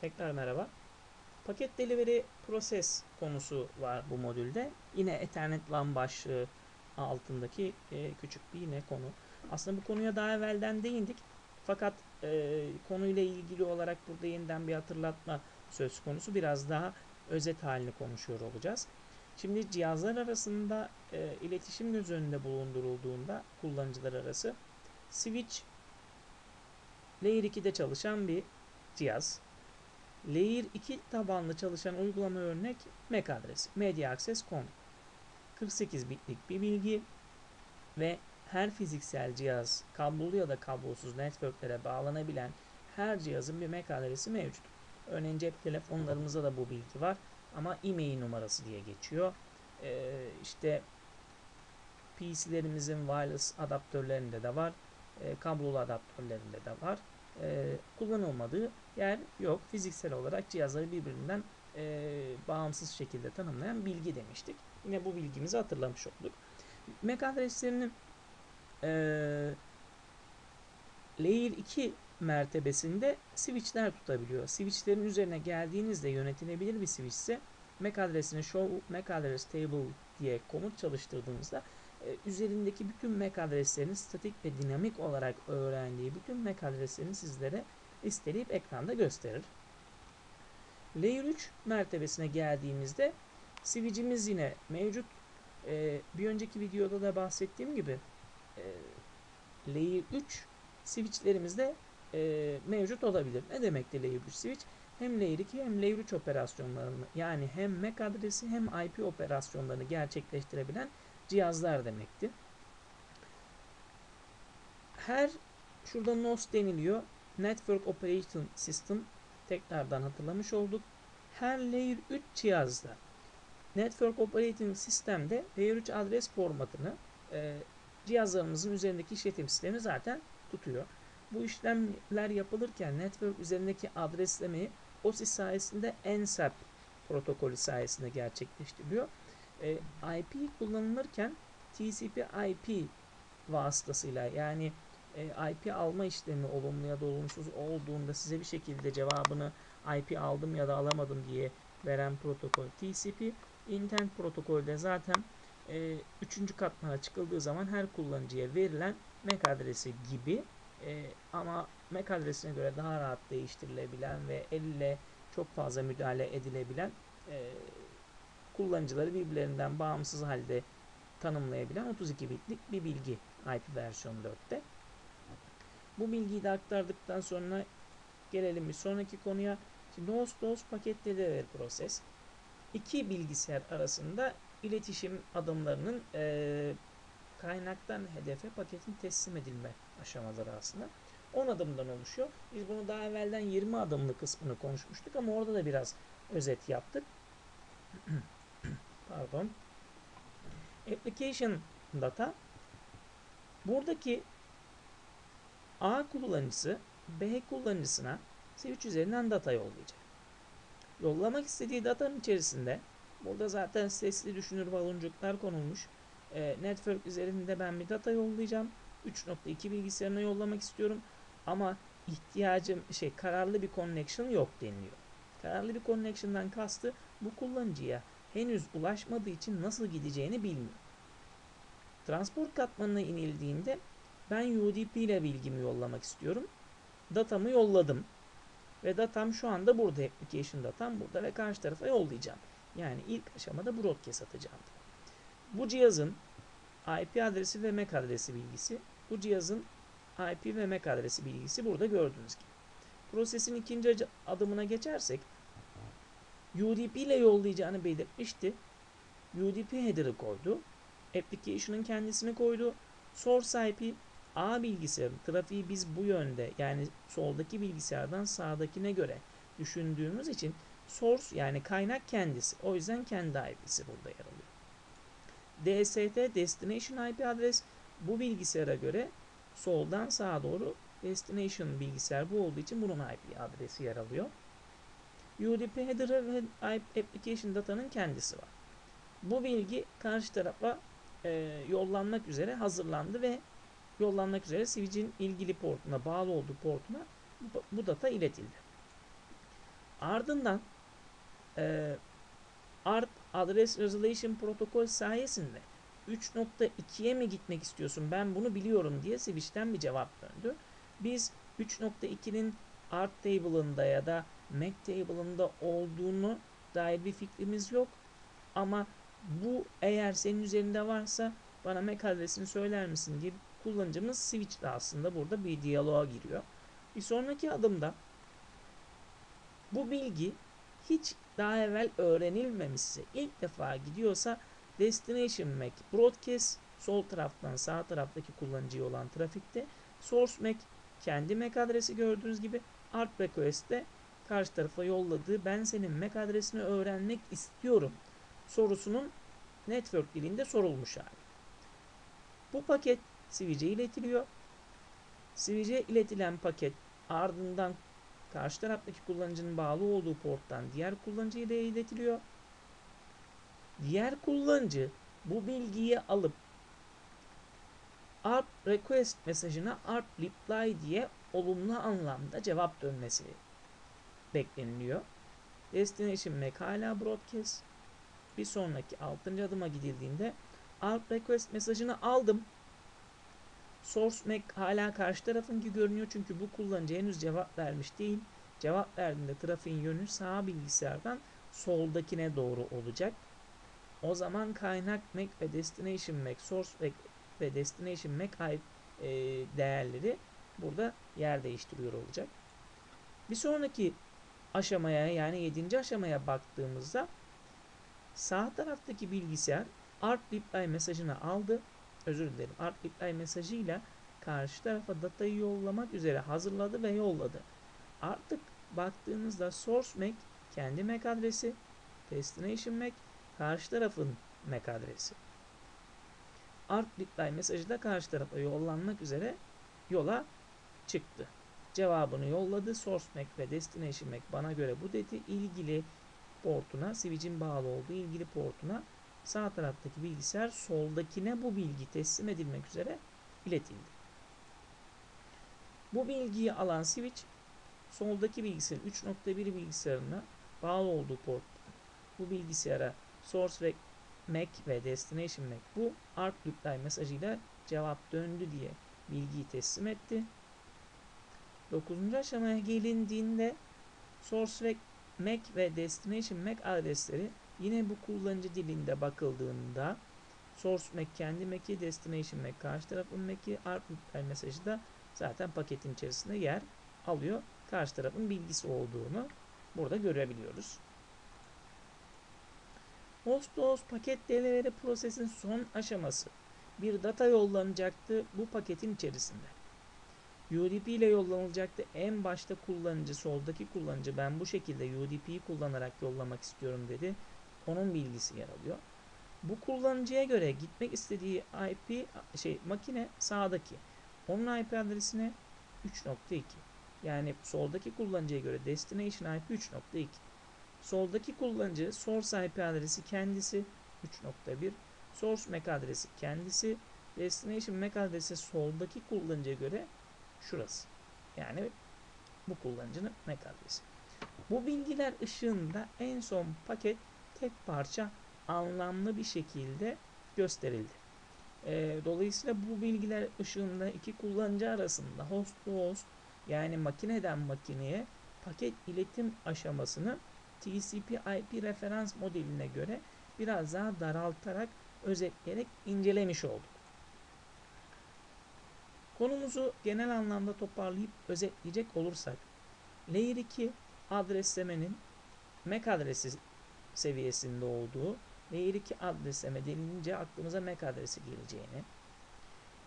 Tekrar merhaba. Paket delivery process konusu var bu modülde. Yine Ethernet LAN başlığı altındaki e, küçük bir yine konu. Aslında bu konuya daha evvelden değindik. Fakat e, konuyla ilgili olarak burada yeniden bir hatırlatma söz konusu. Biraz daha özet halini konuşuyor olacağız. Şimdi cihazlar arasında e, iletişim göz önünde bulundurulduğunda kullanıcılar arası switch Layer 2'de çalışan bir cihaz. Layer 2 tabanlı çalışan uygulama örnek MAC adresi. Media Access Com. 48 bitlik bir bilgi ve her fiziksel cihaz kablolu ya da kablosuz networklere bağlanabilen her cihazın bir MAC adresi mevcut. Örneğin cep telefonlarımızda da bu bilgi var ama e-mail numarası diye geçiyor. Ee, işte PC'lerimizin wireless adaptörlerinde de var. E, kablolu adaptörlerinde de var. E, kullanılmadığı yer yok. Fiziksel olarak cihazları birbirinden e, bağımsız şekilde tanımlayan bilgi demiştik. Yine bu bilgimizi hatırlamış olduk. MAC adreslerinin e, Layer 2 mertebesinde switchler tutabiliyor. Switchlerin üzerine geldiğinizde yönetilebilir bir switch ise MAC adresini show MAC address table diye komut çalıştırdığınızda üzerindeki bütün MAC adreslerini statik ve dinamik olarak öğrendiği bütün MAC adreslerini sizlere listeleyip ekranda gösterir. Layer 3 mertebesine geldiğimizde switch'imiz yine mevcut. E, bir önceki videoda da bahsettiğim gibi e, Layer 3 switchlerimizde e, mevcut olabilir. Ne demektir Layer 3 switch? Hem Layer 2 hem Layer 3 operasyonlarını yani hem MAC adresi hem IP operasyonlarını gerçekleştirebilen cihazlar demekti. Her şurada NOS deniliyor. Network Operating System tekrardan hatırlamış olduk. Her Layer 3 cihazda Network Operating System'de Layer 3 adres formatını e, cihazlarımızın üzerindeki işletim sistemi zaten tutuyor. Bu işlemler yapılırken network üzerindeki adreslemeyi OSI sayesinde NSAP protokolü sayesinde gerçekleştiriliyor. E, IP kullanılırken TCP/IP vasıtasıyla yani e, IP alma işlemi olumlu ya da olumsuz olduğunda size bir şekilde cevabını IP aldım ya da alamadım diye veren protokol TCP. Intent protokolde zaten e, üçüncü katmana çıkıldığı zaman her kullanıcıya verilen MAC adresi gibi e, ama MAC adresine göre daha rahat değiştirilebilen ve elle çok fazla müdahale edilebilen e, kullanıcıları birbirlerinden bağımsız halde tanımlayabilen 32 bitlik bir bilgi IP versiyon 4'te. Bu bilgiyi de aktardıktan sonra gelelim bir sonraki konuya. Şimdi host host ve proses. İki bilgisayar arasında iletişim adımlarının e, kaynaktan hedefe paketin teslim edilme aşamaları aslında. 10 adımdan oluşuyor. Biz bunu daha evvelden 20 adımlı kısmını konuşmuştuk ama orada da biraz özet yaptık. Pardon. Application data buradaki A kullanıcısı B kullanıcısına switch üzerinden data yollayacak. Yollamak istediği datanın içerisinde burada zaten sesli düşünür baloncuklar konulmuş. E, network üzerinde ben bir data yollayacağım. 3.2 bilgisayarına yollamak istiyorum. Ama ihtiyacım şey kararlı bir connection yok deniliyor. Kararlı bir connection'dan kastı bu kullanıcıya henüz ulaşmadığı için nasıl gideceğini bilmiyor. Transport katmanına inildiğinde ben UDP ile bilgimi yollamak istiyorum. Datamı yolladım. Ve datam şu anda burada. Application datam burada ve karşı tarafa yollayacağım. Yani ilk aşamada broadcast atacağım. Bu cihazın IP adresi ve MAC adresi bilgisi. Bu cihazın IP ve MAC adresi bilgisi burada gördüğünüz gibi. Prosesin ikinci adımına geçersek UDP ile yollayacağını belirtmişti. UDP header'ı koydu. Application'ın kendisini koydu. Source IP A bilgisayarın trafiği biz bu yönde yani soldaki bilgisayardan sağdakine göre düşündüğümüz için source yani kaynak kendisi. O yüzden kendi IP'si burada yer alıyor. DST Destination IP adres bu bilgisayara göre soldan sağa doğru destination bilgisayar bu olduğu için bunun IP adresi yer alıyor. UDP header'ı ve application datanın kendisi var. Bu bilgi karşı tarafa e, yollanmak üzere hazırlandı ve yollanmak üzere switch'in ilgili portuna bağlı olduğu portuna bu, data iletildi. Ardından e, ARP Address Resolution protokol sayesinde 3.2'ye mi gitmek istiyorsun ben bunu biliyorum diye Switch'ten bir cevap döndü. Biz 3.2'nin ARP table'ında ya da Mac table'ında olduğunu dair bir fikrimiz yok. Ama bu eğer senin üzerinde varsa bana MAC adresini söyler misin diye kullanıcımız switch aslında burada bir diyaloğa giriyor. Bir sonraki adımda bu bilgi hiç daha evvel öğrenilmemişse ilk defa gidiyorsa Destination MAC Broadcast sol taraftan sağ taraftaki kullanıcıya olan trafikte Source MAC kendi MAC adresi gördüğünüz gibi ARP Request'te karşı tarafa yolladığı ben senin MAC adresini öğrenmek istiyorum sorusunun network dilinde sorulmuş hali. Bu paket switch'e iletiliyor. Switch'e iletilen paket ardından karşı taraftaki kullanıcının bağlı olduğu porttan diğer kullanıcıya da iletiliyor. Diğer kullanıcı bu bilgiyi alıp ARP request mesajına ARP reply diye olumlu anlamda cevap dönmesi bekleniliyor. Destination MAC hala broadcast. Bir sonraki 6. adıma gidildiğinde ARP request mesajını aldım. Source MAC hala karşı tarafınki görünüyor çünkü bu kullanıcı henüz cevap vermiş değil. Cevap verdiğinde trafiğin yönü sağ bilgisayardan soldakine doğru olacak. O zaman kaynak MAC ve destination MAC, source MAC ve destination MAC e, değerleri burada yer değiştiriyor olacak. Bir sonraki aşamaya yani 7. aşamaya baktığımızda sağ taraftaki bilgisayar ARP reply mesajını aldı. Özür dilerim. ARP reply mesajıyla karşı tarafa datayı yollamak üzere hazırladı ve yolladı. Artık baktığınızda source MAC kendi MAC adresi, destination MAC karşı tarafın MAC adresi. ARP reply mesajı da karşı tarafa yollanmak üzere yola çıktı. Cevabını yolladı. Source MAC ve Destination MAC bana göre bu dedi. ilgili portuna, switch'in bağlı olduğu ilgili portuna sağ taraftaki bilgisayar soldakine bu bilgi teslim edilmek üzere iletildi. Bu bilgiyi alan switch soldaki bilgisayarın 3.1 bilgisayarına bağlı olduğu port bu bilgisayara source ve MAC ve destination MAC bu reply mesajıyla cevap döndü diye bilgiyi teslim etti. 9. aşamaya gelindiğinde source MAC ve destination MAC adresleri yine bu kullanıcı dilinde bakıldığında source MAC kendi MAC'i, destination MAC karşı tarafın MAC'i, ARP mesajı da zaten paketin içerisinde yer alıyor. Karşı tarafın bilgisi olduğunu burada görebiliyoruz. Host host paket delivery prosesin son aşaması. Bir data yollanacaktı bu paketin içerisinde. UDP ile yollanılacaktı. En başta kullanıcı, soldaki kullanıcı ben bu şekilde UDP'yi kullanarak yollamak istiyorum dedi. Onun bilgisi yer alıyor. Bu kullanıcıya göre gitmek istediği IP şey makine sağdaki. Onun IP adresine 3.2. Yani soldaki kullanıcıya göre destination IP 3.2. Soldaki kullanıcı source IP adresi kendisi 3.1. Source MAC adresi kendisi. Destination MAC adresi soldaki kullanıcıya göre şurası. Yani bu kullanıcının MAC adresi. Bu bilgiler ışığında en son paket tek parça anlamlı bir şekilde gösterildi. E, dolayısıyla bu bilgiler ışığında iki kullanıcı arasında host to host yani makineden makineye paket iletim aşamasını TCP/IP referans modeline göre biraz daha daraltarak özetleyerek incelemiş olduk. Konumuzu genel anlamda toparlayıp özetleyecek olursak Layer 2 adreslemenin MAC adresi seviyesinde olduğu Layer 2 adresleme denilince aklımıza MAC adresi geleceğini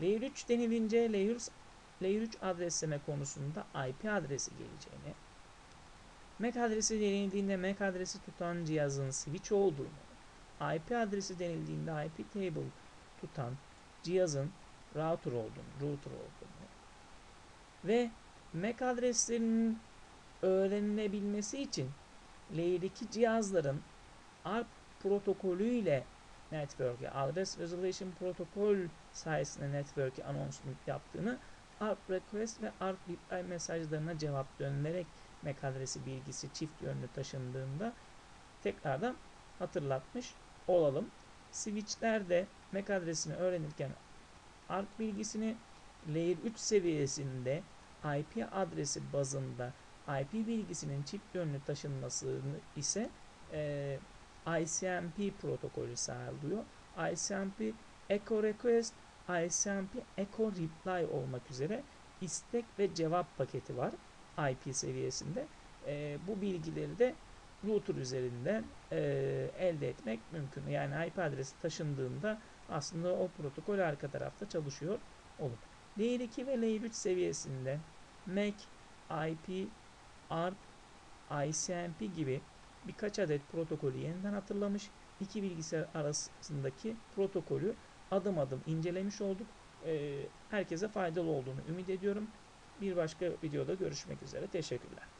Layer 3 denilince Layer, Layer 3 adresleme konusunda IP adresi geleceğini MAC adresi denildiğinde MAC adresi tutan cihazın switch olduğunu IP adresi denildiğinde IP table tutan cihazın router olduğunu, router olduğunu ve MAC adreslerinin öğrenilebilmesi için Layer 2 cihazların ARP protokolü ile network'e Address Resolution Protokol sayesinde network'e anons yaptığını ARP request ve ARP reply mesajlarına cevap dönerek MAC adresi bilgisi çift yönlü taşındığında tekrardan hatırlatmış olalım. Switchlerde MAC adresini öğrenirken ARP bilgisini Layer 3 seviyesinde IP adresi bazında IP bilgisinin çift yönlü taşınmasını ise e, ICMP protokolü sağlıyor. ICMP Echo Request, ICMP Echo Reply olmak üzere istek ve cevap paketi var IP seviyesinde. E, bu bilgileri de router üzerinden e, elde etmek mümkün. Yani IP adresi taşındığında aslında o protokol arka tarafta çalışıyor olur. Layer 2 ve Layer 3 seviyesinde MAC, IP, ARP, ICMP gibi birkaç adet protokolü yeniden hatırlamış. İki bilgisayar arasındaki protokolü adım adım incelemiş olduk. Ee, herkese faydalı olduğunu ümit ediyorum. Bir başka videoda görüşmek üzere. Teşekkürler.